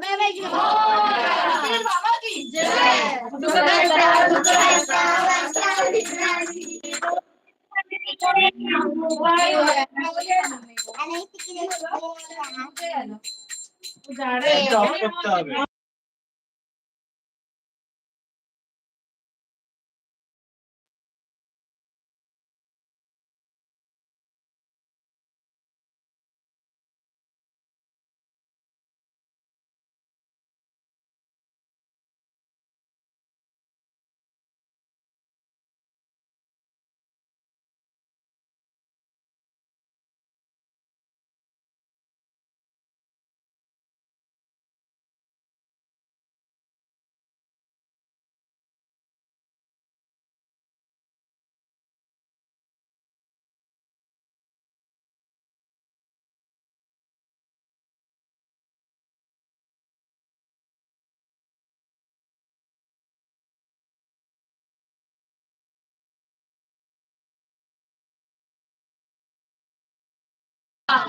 হ্যাঁ, জারে জব করতে হবে।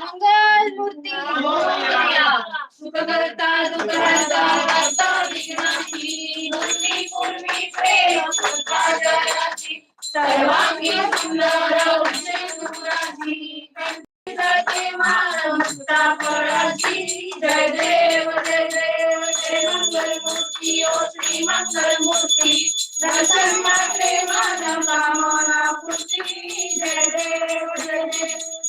मंगल मूर्ती सुखकर्ता दुःखहर्ता वार्ता विघ्नाची. पूर्वी पूर्वी प्रेम कृपा जयाची. सर्वांगी सुंदर उज्जै सुराची. कंठीचे माळ मुक्ता फळाची. जय देव जय देव जय मंगल मूर्ती ओ श्री मंगल मूर्ती दर्शन मात्रे माझ्या कामना पूर्ती जय देव जय देव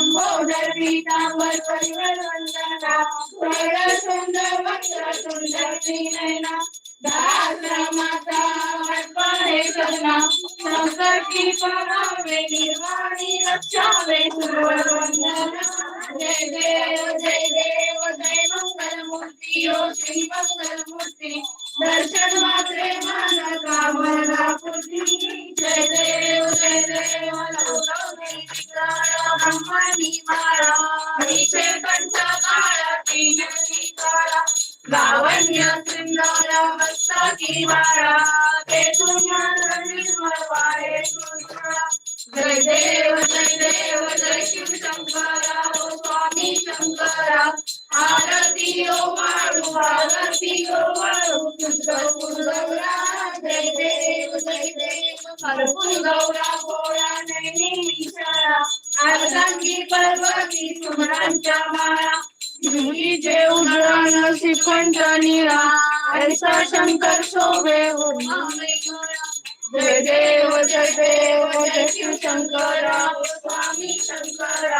लंबोदर पीतांबर परिवर वंदना वरद सुंदर वक्र सुंदर त्रिनयना दास माता अर्पणे करना शंकर की परावे निर्वाणी रक्षावे सुरवर वंदना जय देव जय देव जय मंगल मूर्ती ओ श्री मंगल मूर्ती दर्शन मात्रे मन कामना पूर्ती जय Hare जय देव जय देव जय शिव शंकर. स्वामी शंकर.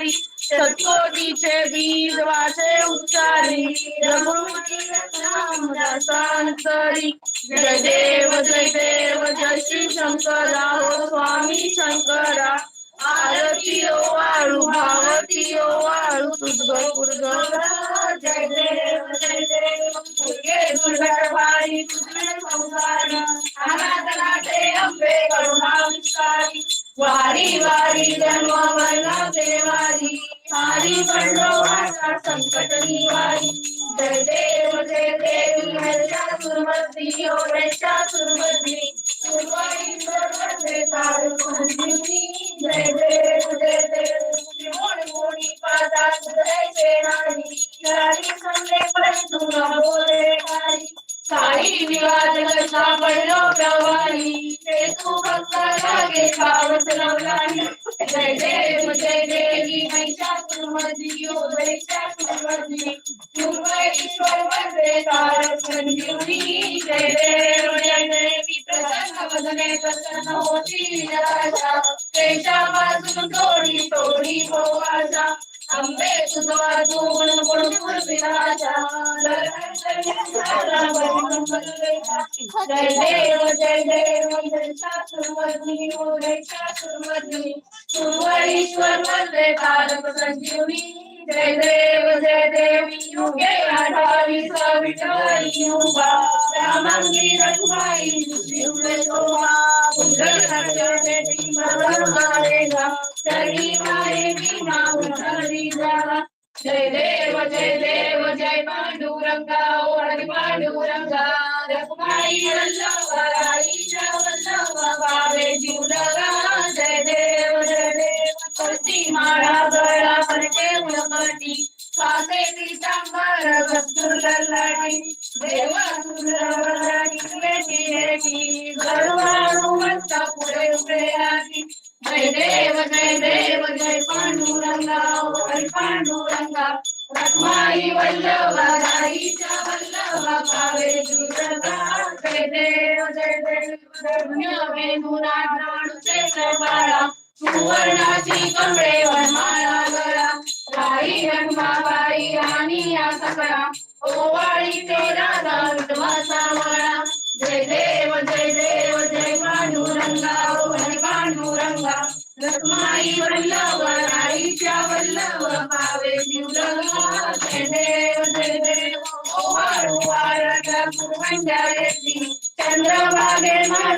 सुखारी सत्कोटीचे बीज वाचे उच्चारी रघुपती जय देव जय देव जय श्री शंकरा हो स्वामी शंकरा आरती ओ वाळू भावती ओ वाळू तुझ पुरगरा जय देव जय देव तुझे दुर्गट तुझे संसारी अनाथनाथे अंबे करुणा विस्तारी वारी वारी, जन्म वाला देवारी हरी पंडवाचा संकट, निवारी। जय देव जय देव ओ हर्षा सुरमती सुरवाई सर्वते सारू जय शास्त्रमर्दिनी ईश्वर वंदे तारक संजीवनी जय देव जय देवी युगे आठावी विठ्ठल युगा रामांगी रघुमाई शिवले शोभा उजळ देवी मरण मारेगा चरणी मारे भीमा उधळी जा जय देव जय देव जय पांडुरंगा ओ हरी पांडुरंगा रघुमाई वल्लभा राईच्या वल्लभा लावे जीवलगा जय देव जय देव. पती माळा गळा पडते उलपटी सासे पितांबर वस्तूर देवा सुंदर वरदानी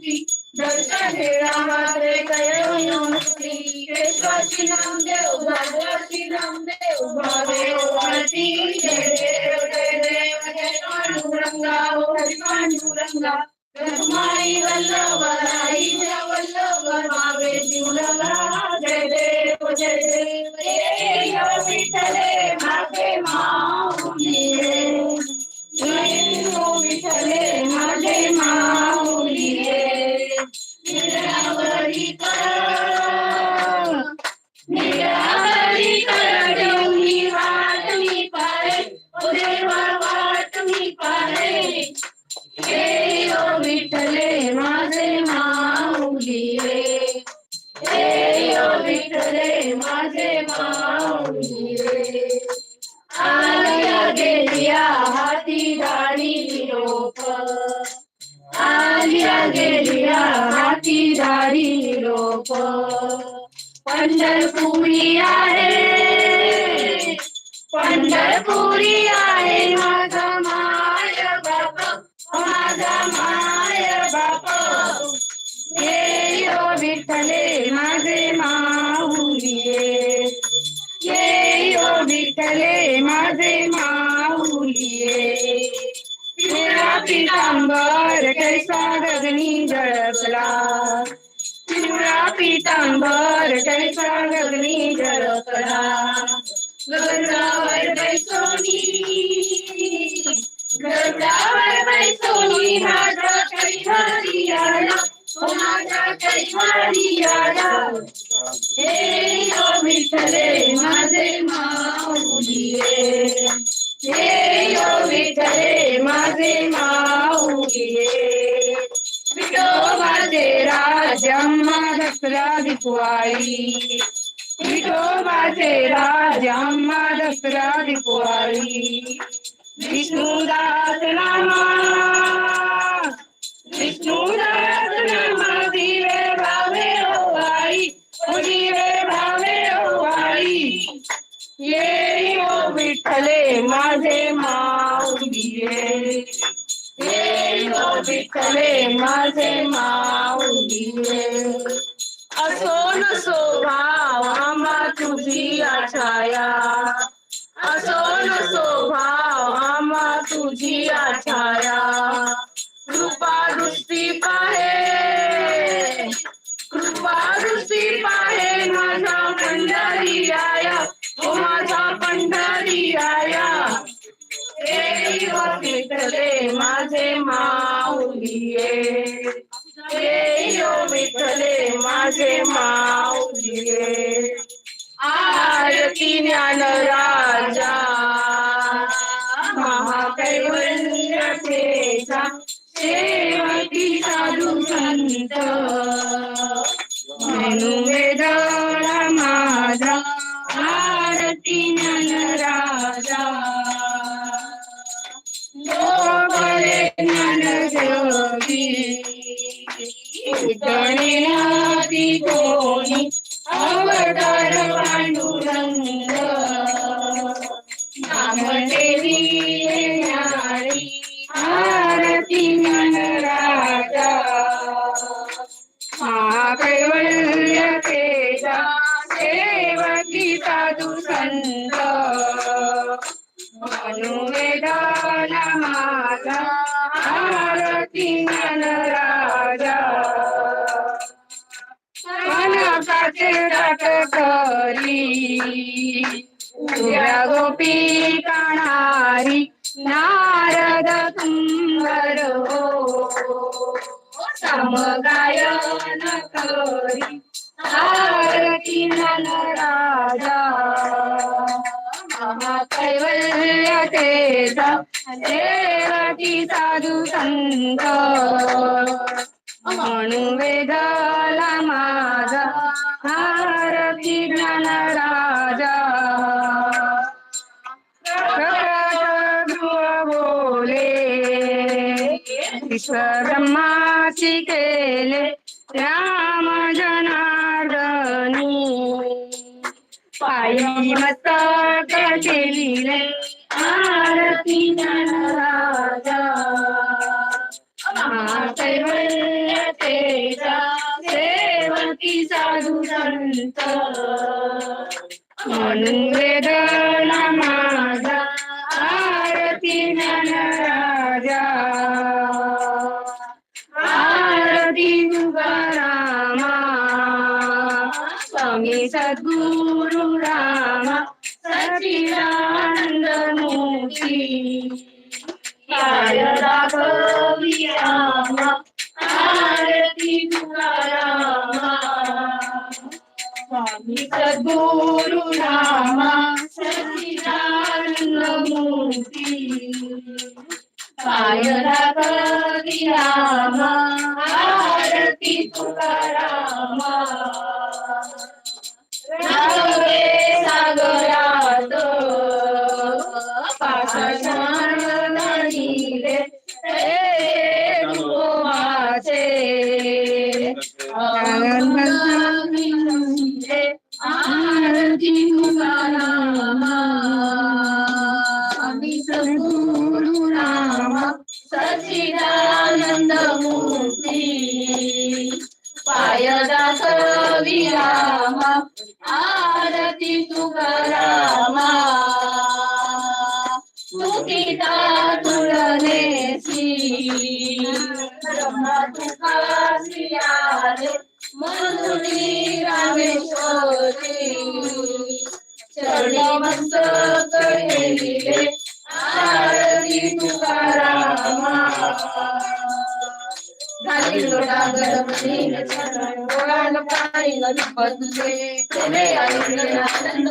મૂર્તિ શ્રી રામદેવ ભગવા શ્રી રામદેવ ભગવતી જય દેવ જય દેવ જય પાંડુરંગા હરિ પાંડુરંગા બ્રહ્માઈ વલ્લભ રાઈ જય વલ્લભ માવે જીવલગા જય દેવ જય દેવ જય વિઠલે માતે મા गेल्या हाती दारी लोक पंढरपुरी आहे पंढरपुरी पितांबर कैसा गगनी जळकला पिवळा पितांबर कैसा गगनी जळकला गगनावर बैसोनी गगनावर बैसोनी माऊली हे दिपवाळी विठोबाचे राजम्मा दसरा दिपवाळी विष्णुदास नामा। विष्णुदास नामा दिवे भावे ओ ओ दिवे भावे ओ आई ये ओ विठ्ठले माझे माऊली ये ओ विठ्ठले माझे माऊली असो नसो भाव आम्हा तुझी छाया असो नसो भाव आम्हा तुझी छाया कृपा दृष्टी पाहे, कृपा दृष्टी पाहे, माझा पंढरी आया, ओ माझा पंढरी आया। देव विठ्ठले माझे माऊलिये. देव विठ्ठले माझे माऊलिये आरती ज्ञान राजा महाकैवल्यतेचा सेवकी साधू संत। मनुवेदाला माझा आरती ज्ञान राजा. कनकाचे राट करी उद्या गोपी काणारी नारद सुंदर हो. समगायन करी आरती ज्ञान राजा. महाकैवल्यतेचा देवती साधू संत म्हणू वेदाला माझा आरती ज्ञान राजा प्रकट गृह बोले विश्व ब्रह्माची केले राम जनार्दनी। पायी मस्तक सचिदानंद मूर्ती काय राघवी रामा आरती तुकारामा स्वामी सद्गुरु रामा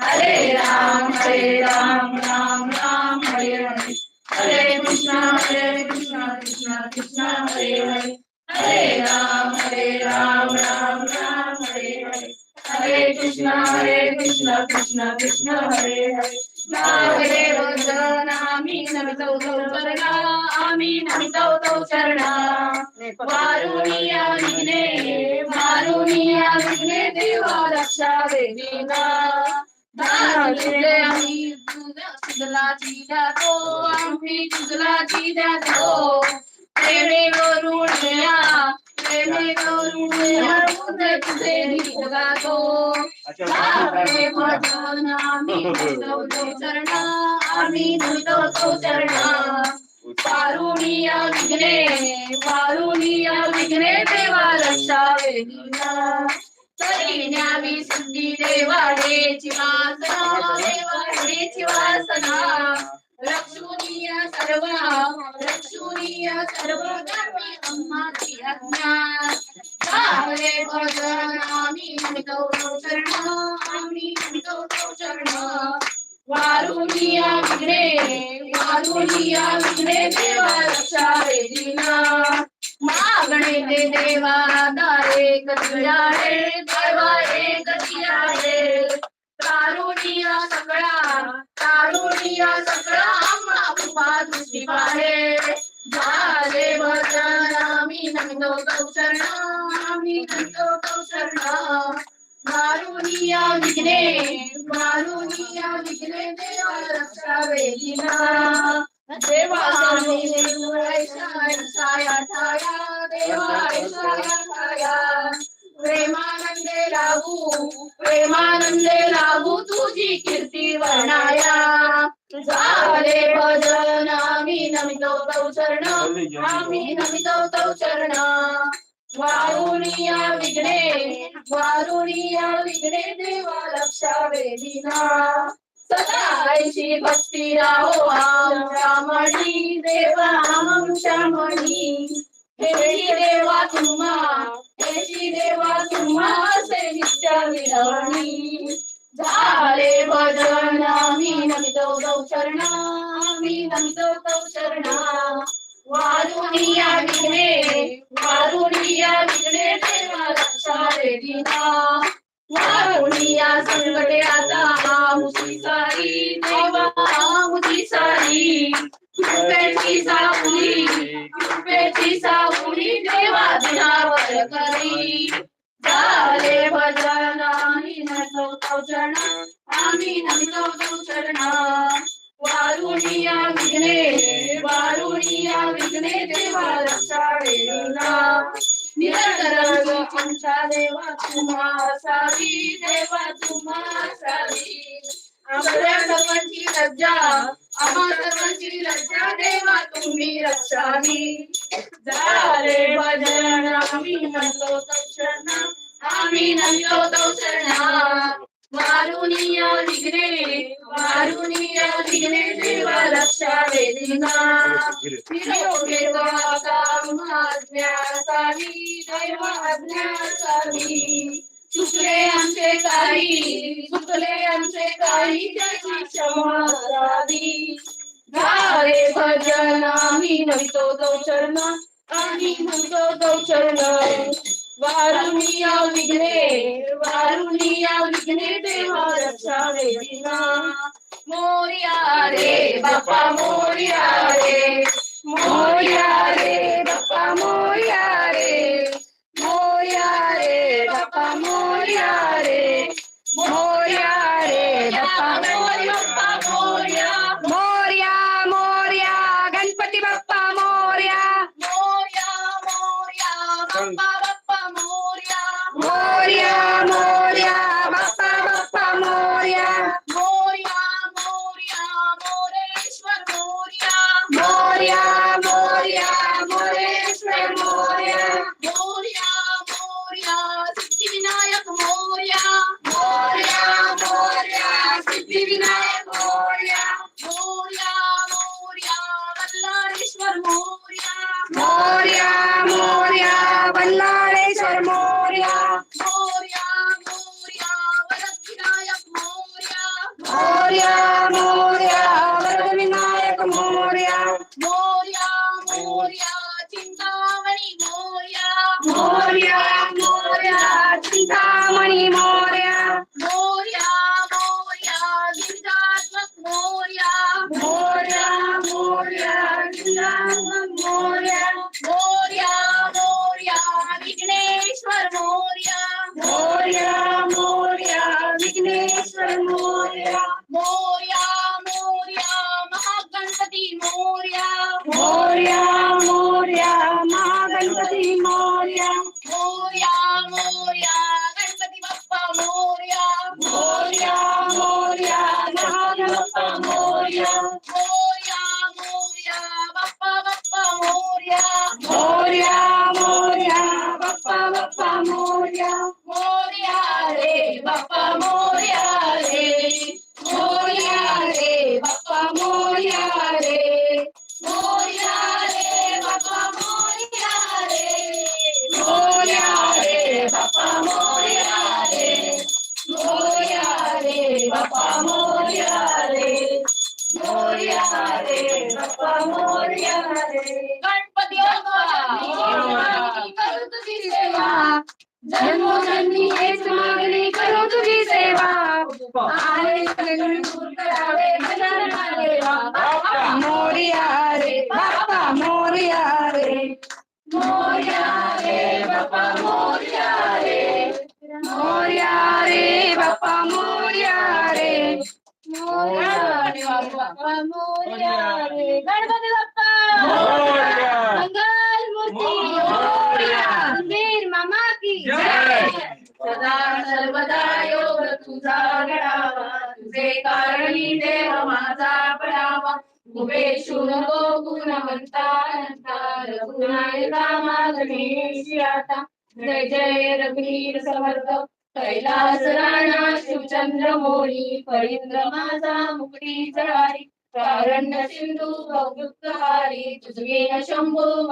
हरे राम हरे राम राम राम हरे हरे हरे कृष्ण कृष्ण हरे कृष्ण कृष्ण कृष्ण हरे हरे हरे राम हरे राम राम राम हरे हरे हरे कृष्ण हरे कृष्ण कृष्ण कृष्ण हरे हरे नागदेव जनामि नमितौ तौ चरणा आमि नमितौ तौ चरणा वारुणीया विघ्ने वारुणीया विघ्ने देवा रक्षा देवीना तुझे आम्ही तुझला जिजा तो आम्ही तुझला जिजा तो प्रेमे करुणया प्रेमे करुणया तुझे तुझे गीत गातो आम्ही भजन आम्ही नमितो तो चरणा आम्ही नमितो तो चरणा वारुणीया तरी न्यावी संधी देवाडेची वासना देवाडेची वासना रक्षुनीय सर्व रक्षुनीय सर्व कर्मी अम्माची आज्ञा सारे आम्ही गौरव चरण आम्ही गौरव चरण वारुणीया विघ्ने वारुणीया विघ्ने देवा रक्षा वेदीना मागणे ते देवा दारे कथिया रे देवा एक कथिया रे कारुणिया सगळा आम्हा कृपा दृष्टी पाहे झाले भजन आम्ही नमितो तौ शरण आम्ही नमितो तौ शरण मारुनिया विघ्ने मारुनिया विघ्ने देवा रक्षा वेदीना देवा स्वामी ऐसा ऐसा ठाया देवा ऐसा ठाया प्रेमानंदे लागू। प्रेमानंदे लागू तुझी कीर्ती वर्णाया। झाले भजन आम्ही नमितो तौ चरण आम्ही नमितो तौ चरण। वारुणिया विघ्ने वारुणिया विघ्ने देवा रक्षा वेदीना सदाची भक्ती राहो आमच्या मणी देवा आमच्या मणी हेची देवा तुम्हा हेची देवा तुम्हा असे नित्य विरवणी झाले भजन आम्ही नमितो गौ शरणा आम्ही नमितो गौ शरणा वारुणीया संकटे आता आमच्या देवा तुम्हा असावी देवा तुम्हा असावी आमच्या सर्वांची लज्जा आम्हा सर्वांची लज्जा देवा तुम्ही रक्षावी झाले भजन आम्ही म्हणलो तक्षण आम्ही म्हणलो तक्षण वारुणीय विघ्ने वारुणीय विघ्ने देवा रक्षा वेदिना अज्ञासावी दैव अज्ञासावी चुकले आमचे काही चुकले आमचे काही त्याची क्षमा करावी झाले भजन आम्ही नमितो तो चरण आम्ही नमितो तो चरण वारुणीया विघ्ने वारुणीया विघ्ने देवा रक्षा वेदिना मोर्या रे बाप्पा मोर्या रे मोर्या रे बाप्पा मोर्या रे मोर्या रे बाप्पा मोर्या रे Yo. कारणी देव माझा पडावा. उपेक्षु गुणवंता रघुनायका आता. जय जय रघुवीर समर्थ. कैलास राणा शिवचंद्र मोरी. माझा मुकटी कारण्य तुझवीन शंभो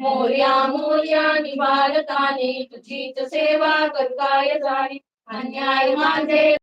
मोर्या मोर्या निवारताने तुझीच सेवा करताय जाणी अन्याय माझे